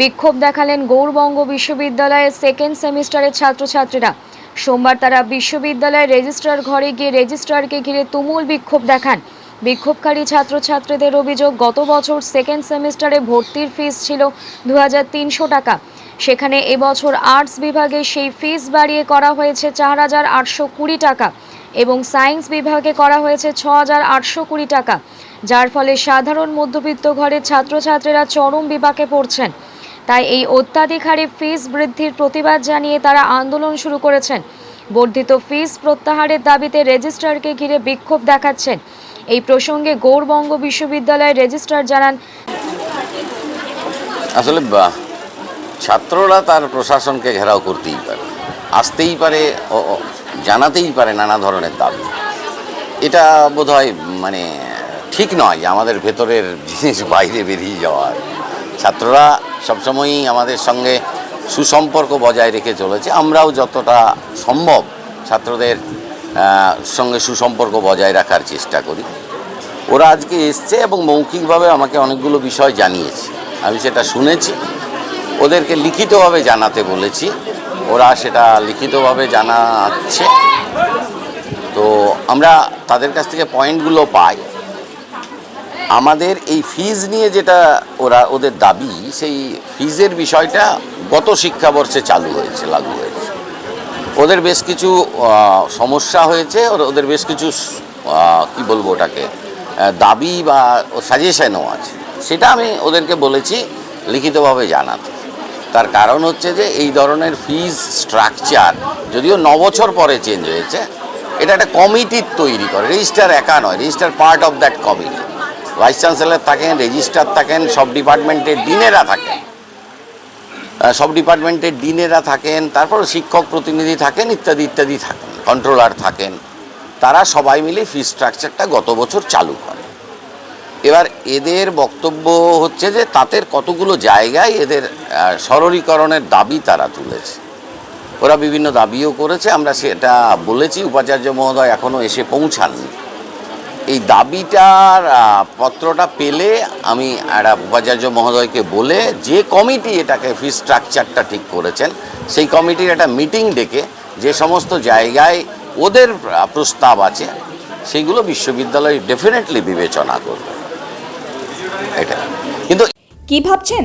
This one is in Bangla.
বিক্ষোভ দেখালেন গৌরবঙ্গ বিশ্ববিদ্যালয়ের সেকেন্ড সেমিস্টারের ছাত্রছাত্রীরা। সোমবার তারা বিশ্ববিদ্যালয়ের রেজিস্ট্রার ঘরে গিয়ে রেজিস্ট্রারকে ঘিরে তুমুল বিক্ষোভ দেখান। বিক্ষোভকারী ছাত্রছাত্রীদের অভিযোগ, গত বছর সেকেন্ড সেমিস্টারে ভর্তির ফিস ছিল দু হাজার তিনশো টাকা। সেখানে এবছর আর্টস বিভাগে সেই ফিস বাড়িয়ে করা হয়েছে চার হাজার আটশো কুড়ি টাকা এবং সায়েন্স বিভাগে করা হয়েছে ছ হাজার আটশো কুড়ি টাকা, যার ফলে সাধারণ মধ্যবিত্ত ঘরের ছাত্রছাত্রীরা চরম বিপাকে পড়ছেন। তাই এই অত্যাধিক হারে ফিস বৃদ্ধির প্রতিবাদ জানিয়ে তারা আন্দোলন শুরু করেছেন। বর্ধিত ফিস প্রত্যাহারের দাবিতে রেজিস্ট্রারকে ঘিরে বিক্ষোভ দেখাচ্ছেন। এই প্রসঙ্গে গৌরবঙ্গ বিশ্ববিদ্যালয়ের রেজিস্ট্রার জানান, আসলে ছাত্ররা তার প্রশাসনকে ঘেরাও করতেই পারে, আসতেই পারে জানাতেই পারে নানা ধরনের দাবি। এটা বোধহয় মানে ঠিক নয় আমাদের ভেতরের জিনিস বাইরে বেরিয়ে যাওয়ার। ছাত্ররা সবসময়ই আমাদের সঙ্গে সুসম্পর্ক বজায় রেখে চলেছে। আমরাও যতটা সম্ভব ছাত্রদের সঙ্গে সুসম্পর্ক বজায় রাখার চেষ্টা করি। ওরা আজকে এসছে এবং মৌখিকভাবে আমাকে অনেকগুলো বিষয় জানিয়েছে। আমি সেটা শুনেছি। ওদেরকে লিখিতভাবে জানাতে বলেছি। ওরা সেটা লিখিতভাবে জানাচ্ছে। তো আমরা তাদের কাছ থেকে পয়েন্টগুলো পাই। আমাদের এই ফিজ নিয়ে যেটা ওরা, ওদের দাবি, সেই ফিজের বিষয়টা গত শিক্ষাবর্ষে চালু হয়েছে, লাগু হয়েছে। ওদের বেশ কিছু সমস্যা হয়েছে ওদের বেশ কিছু কি বলব ওটাকে দাবি বা সাজেশনও আছে। সেটা আমি ওদেরকে বলেছি, লিখিতভাবে জানাতে। তার কারণ হচ্ছে যে, এই ধরনের ফিজ স্ট্রাকচার যদিও ন বছর পরে চেঞ্জ হয়েছে, এটা একটা কমিটির তৈরি করে রেজিস্টার একা নয় register part of that committee vice chancellor থাকেন, রেজিস্ট্রার থাকেন, সব ডিপার্টমেন্টের ডিনেরা থাকেন। সব ডিপার্টমেন্টের ডিনেরা থাকেন তারপর শিক্ষক প্রতিনিধি থাকেন, ইত্যাদি ইত্যাদি থাকেন কন্ট্রোলার থাকেন। তারা সবাই মিলে ফি স্ট্রাকচারটা গত বছর চালু করে। এবার এদের বক্তব্য হচ্ছে যে তাদের কতগুলো জায়গায় এদের সরলীকরণের দাবি তারা তুলেছে। ওরা বিভিন্ন দাবিও করেছে, আমরা সেটা বলেছি, উপাচার্য মহোদয় এখনও এসে পৌঁছাননি। এই দাবিটার পত্রটা পেলে আমি একটা উপাচার্য মহোদয়কে বলে যে কমিটি এটাকে ফি স্ট্রাকচারটা ঠিক করেছেন, সেই কমিটির একটা মিটিং ডেকে যে সমস্ত জায়গায় ওদের প্রস্তাব আছে, সেগুলো বিশ্ববিদ্যালয় ডেফিনেটলি বিবেচনা করবে। এটা। কিন্তু কি ভাবছেন?